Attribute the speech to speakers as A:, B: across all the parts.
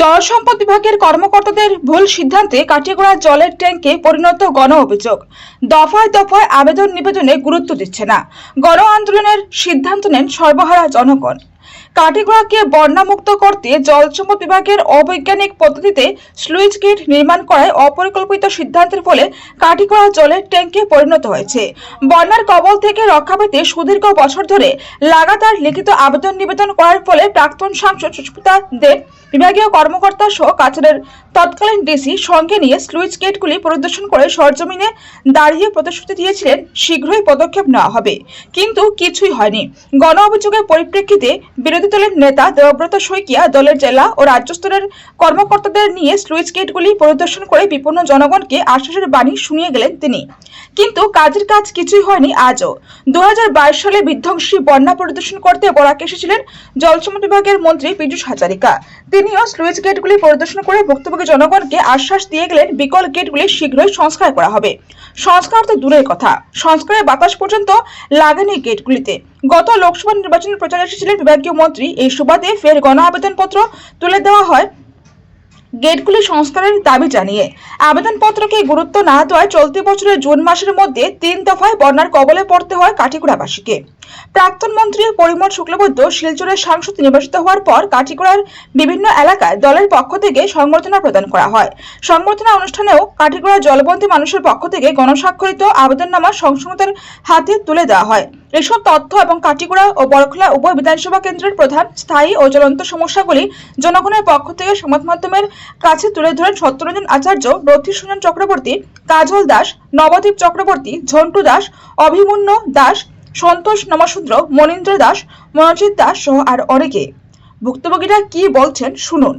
A: জলসম্পদ বিভাগের কর্মকর্তাদের ভুল সিদ্ধান্তে কাটিগড়া জলের ট্যাঙ্কে পরিণত গণ অভিযোগ। দফায় দফায় আবেদন নিবেদনে গুরুত্ব দিচ্ছে না। গণ আন্দোলনের সিদ্ধান্ত নেন সর্বহারা জনগণ। কাটিগড়াকে বন্যামুক্ত করতে জলসম্পদ বিভাগের অবৈজ্ঞানিক পদ্ধতিতে স্লুইস গেট নির্মাণ করায় অপরিকল্পিত সিদ্ধান্তের ফলে কাটিগড়া জলের ট্যাঙ্কে পরিণত হয়েছে। বন্যার কবল থেকে রক্ষা পেতে সুদীর্ঘ বছর ধরে লাগাতার লিখিত আবেদন নিবেদন করার ফলে প্রাক্তন সাংসদ সুস্মিতা দেব বিভাগীয় কর্মকর্তা সহ কাছাড়ের তৎকালীন ডিসি সঙ্গে নিয়ে স্লুইস গেটগুলি পরিদর্শন করে সরজমিনে দাঁড়িয়ে প্রতিশ্রুতি দিয়েছিলেন, শীঘ্রই পদক্ষেপ নেওয়া হবে। কিন্তু কিছুই হয়নি। গণ অভিযোগের পরিপ্রেক্ষিতে বিরোধী দলের নেতা দেবব্রত শইকিয়া দলের জেলা ও রাজ্য স্তরের কর্মকর্তাদের নিয়ে স্লুইস গেটগুলি পরিদর্শন করে বিপন্ন জনগণকে আশ্বাসের বাণী শুনিয়ে গেলেন তিনি। কিন্তু কাজের কাজ কিছুই হয়নি আজও। দুই হাজার বাইশ সালে বিধ্বংসী বন্যা পরিদর্শন করতে বরাক এসেছিলেন জলসম্পদ বিভাগের মন্ত্রী পীযূষ হাজারিকা। তিনিও স্লুইস গেটগুলি পরিদর্শন করে ভুক্তভোগী জনগণকে আশ্বাস দিয়ে গেলেন বিকল গেটগুলি শীঘ্রই সংস্কার করা হবে। সংস্কার তো দূরের কথা। সংস্কারের বাতাস পর্যন্ত লাগেনি গেটগুলিতে। গত লোকসভা নির্বাচনের প্রচারে এসেছিলেন বিভাগীয় মন্ত্রী। এই সুবাদে ফের গণ আবেদনপত্র তুলে দেওয়া হয়। গেটগুলি সংস্কারের দাবি জানিয়ে। আবেদনপত্রকে গুরুত্ব না দেওয়ায় চলতি বছরের জুন মাসের মধ্যে তিন দফায় বন্যার কবলে পড়তে হয় কাঠিগুড়াবাসীকে। প্রাক্তন মন্ত্রী পরিমল শুক্লবৈদ্য শিলচরের সাংসদ নির্বাচিত হওয়ার পর কাঠিগড়ার বিভিন্ন এলাকায় দলের পক্ষ থেকে সংবর্ধনা প্রদান করা হয়। সংবর্ধনা অনুষ্ঠানেও কাঠিগড়া জলবন্দী মানুষের পক্ষ থেকে গণস্বাক্ষরিত আবেদননামা সংসদের হাতে তুলে দেওয়া হয়। এসব তথ্য এবং কাটিগুড়া ও বরখলা উভয় বিধানসভা কেন্দ্রের প্রধান, স্থায়ী ও জ্বলন্ত সমস্যাগুলি জনগণের পক্ষ থেকে সংবাদ মাধ্যমের কাছে তুলে ধরেন সত্যরঞ্জন আচার্য রথী চক্রবর্তী, কাজল দাস নবদ্বীপ চক্রবর্তী, ঝন্টু দাস, অভিমন্য দাস, সন্তোষ নমশূদ্র মনীন্দ্র দাস, মনোজিৎ দাস সহ আর অনেকে। ভুক্তভোগীরা কি বলছেন শুনুন।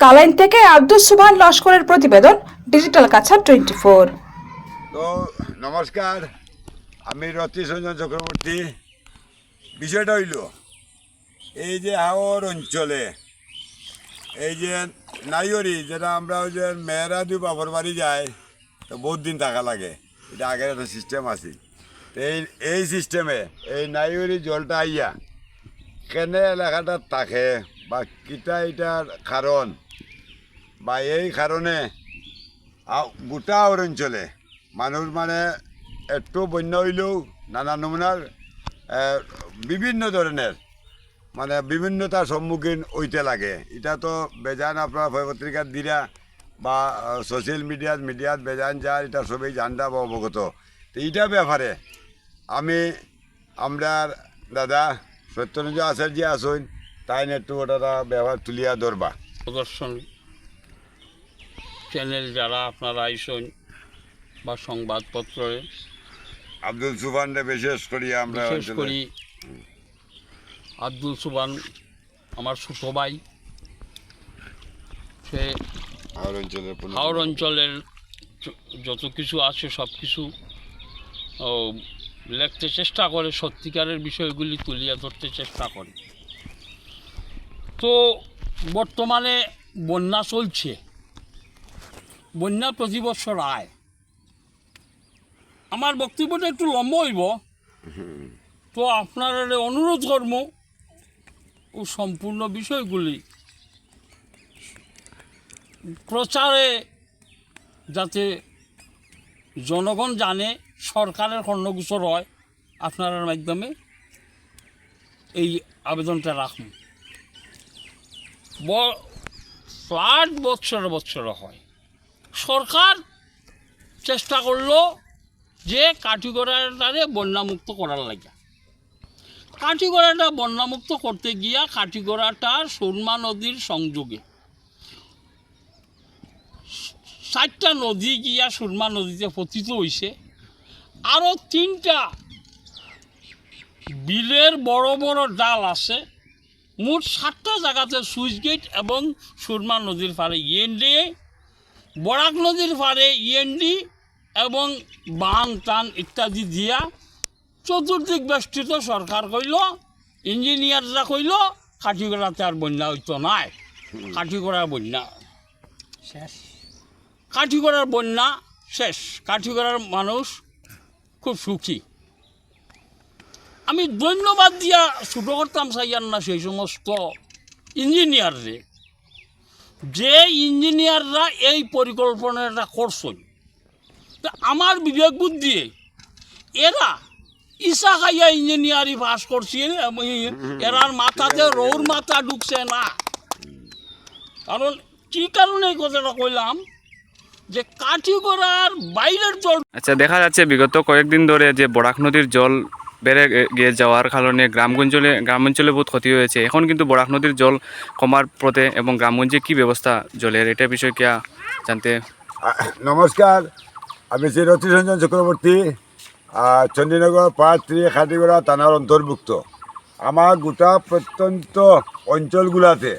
A: কালাইন থেকে আব্দুল সুবহান লস্করের প্রতিবেদন, ডিজিটাল কাছাড় টোয়েন্টি ফোর।
B: নমস্কার। আমি রতি সঞ্জন চক্রবর্তী। বিষয়টা হইল, এই যে হাওর অঞ্চলে, এই যে নাইয়রি যেটা আমরা ওই যে মেয়েরা দুই বাপর বাড়ি যায় তো বহুত দিন থাকা লাগে। এটা আগের একটা সিস্টেম আছে। এই এই সিস্টেমে এই নাইয়রি জলটা আইয়া কেনে এলাকাটা থাকে বা কিটা এটার কারণ বা এই কারণে গোটা অঞ্চলে মানুষ মানে একটু বন্যা হইলেও নানা নমুনার বিভিন্ন ধরনের মানে বিভিন্নতার সম্মুখীন হইতে লাগে। এটা তো বেজান আপনার পত্রিকার দিরা বা সোশ্যাল মিডিয়াত মিডিয়াত বেজান যার, এটা সবই জানতা বা অবগত। তো এইটা ব্যাপারে আমি আমরা দাদা সত্যরঞ্জন আচার্য আসুন তাই একটু ওটা ব্যবহার তুলিয়া ধরবা।
C: প্রদর্শন চ্যানেল যারা আপনারা আইসন বা সংবাদপত্রে
B: আব্দুল সুফানরে বিশেষ করি আমরা
C: বিশেষ করি আব্দুল সুবান আমার ছোট ভাই। সে
B: হাওর অঞ্চলের
C: হাওড় অঞ্চলের যত কিছু আছে সব কিছু লিখতে চেষ্টা করে সত্যিকারের বিষয়গুলি তুলিয়া ধরতে চেষ্টা করে। তো বর্তমানে বন্যা চলছে। বন্যা প্রতি বছর আয়। আমার বক্তব্যটা একটু লম্বা হইব। তো আপনার অনুরোধ কর্ম ও সম্পূর্ণ বিষয়গুলি প্রচারে যাতে জনগণ জানে, সরকারের কর্ণগোচর হয়, আপনার মাধ্যমে এই আবেদনটা রাখুন। ফ্লাড বৎসরে বৎসরে হয়। সরকার চেষ্টা করল যে কাঠিগড়াটারে বন্যামুক্ত করার লাগে কাঠিগড়াটা বন্যামুক্ত করতে গিয়া কাঠিগড়াটা সুরমা নদীর সংযোগে। চারটা নদী গিয়া সুরমা নদীতে পতিত হয়েছে আরও তিনটা বিলের বড় বড় ডাল আছে। মোট সাতটা জায়গাতে সুইচ গেট এবং সুরমা নদীর পাড়ে ইএনডি বরাক নদীর পাড়ে ইএনডি এবং বান টান ইত্যাদি দিয়া চতুর্দিক বেষ্টিত সরকার কইল ইঞ্জিনিয়াররা কইল কাঠিগড়াতে আর বন্যা হইতো নাই। কাঠিগড়ার বন্যা। শেষ। কাঠিগড়ার বন্যা শেষ। কাঠিগড়ার মানুষ খুব সুখী। আমি ধন্যবাদ দিয়া ছোটো করতাম চাইয়ার না সেই সমস্ত ইঞ্জিনিয়াররে। যে ইঞ্জিনিয়াররা এই পরিকল্পনাটা করছেন তা আমার বিবেক বুদ্ধি এরা ইসা খাইয়া ইঞ্জিনিয়ারি পাস করছিল এবং এরার মাথাতে রৌর মাথা ঢুকছে না। কারণ কি কারণে এই কথাটা কইলাম? যে কাঠি কাঠিগড়ার বাইরের জল
D: আচ্ছা দেখা যাচ্ছে বিগত কয়েকদিন ধরে যে বরাক নদীর জল বেড়ে গিয়ে যাওয়ার কারণে গ্রামগঞ্জলে গ্রামাঞ্চলে বহুত ক্ষতি হয়েছে। এখন কিন্তু বরাক নদীর জল কমার পথে এবং গ্রামগঞ্জে কি ব্যবস্থা জলের? এটা বিষয়ে কি জানতে
B: নমস্কার। আমি শ্রী রতি রঞ্জন চক্রবর্তী চণ্ডীনগর পাঁচ থ্রি খাটিগড়া থানার অন্তর্ভুক্ত। আমার গোটা প্রত্যন্ত অঞ্চলগুলাতে,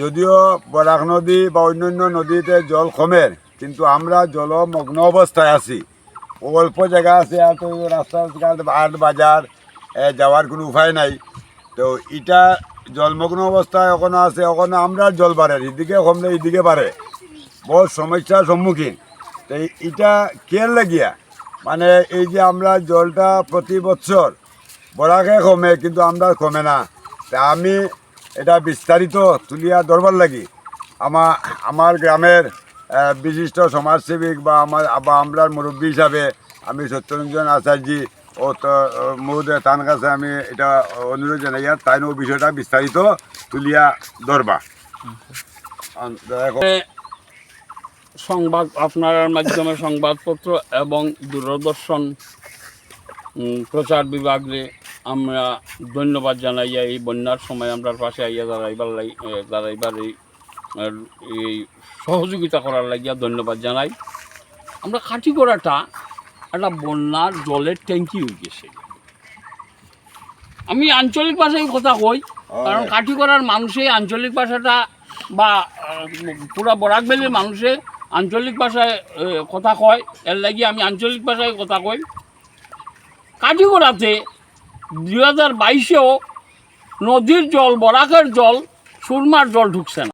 B: যদিও বরাক নদী বা অন্যান্য নদীতে জল কমের, কিন্তু আমরা জলমগ্ন অবস্থায় আছি। অল্প জায়গা আছে আর তো রাস্তাঘাট হাট বাজার যাওয়ার কোনো উপায় নাই। তো এটা জলমগ্ন অবস্থায় এখনও আছে, এখনও আমরা জল বাড়ে এদিকে কমলে এদিকে বাড়ে। বহু সমস্যার সম্মুখীন। তো এই- এটা কেয়ার লাগিয়া? মানে এই যে আমরা জলটা প্রতি বছর বড়াকে কমে কিন্তু আমরা কমে না। তা আমি এটা বিস্তারিত তুলিয়া ধরবার লাগি। আমার আমার গ্রামের বিশিষ্ট সমাজসেবিক বা আমার বা আমরার মুরব্বী হিসাবে আমি সত্যরঞ্জন আচার্যি ও তো মহোদয় তার কাছে আমি এটা অনুরোধ জানাই আর তাই ও বিষয়টা বিস্তারিত তুলিয়া ধরবা। দেখো।
C: সংবাদ আপনার মাধ্যমে সংবাদপত্র এবং দূরদর্শন প্রচার বিভাগে আমরা ধন্যবাদ জানাই। এই বন্যার সময় আমরা পাশে আইয়া দাঁড়াইবার লাই দাঁড়াইবার এই সহযোগিতা করার লাগিয়া ধন্যবাদ জানাই। আমরা করাটা একটা বন্যার জলের ট্যাঙ্কি হয়ে গেছে। আমি আঞ্চলিক ভাষায় কথা কই কারণ কাঠি করার মানুষে আঞ্চলিক ভাষাটা বা পুরা বরাক ভ্যালির মানুষে আঞ্চলিক ভাষায় কথা কয়। এর লাগি আমি আঞ্চলিক ভাষায় কথা কই। কাঠি দু হাজার বাইশেও নদীর জল, বরাকের জল, সুরমার জল ঢুকছে না।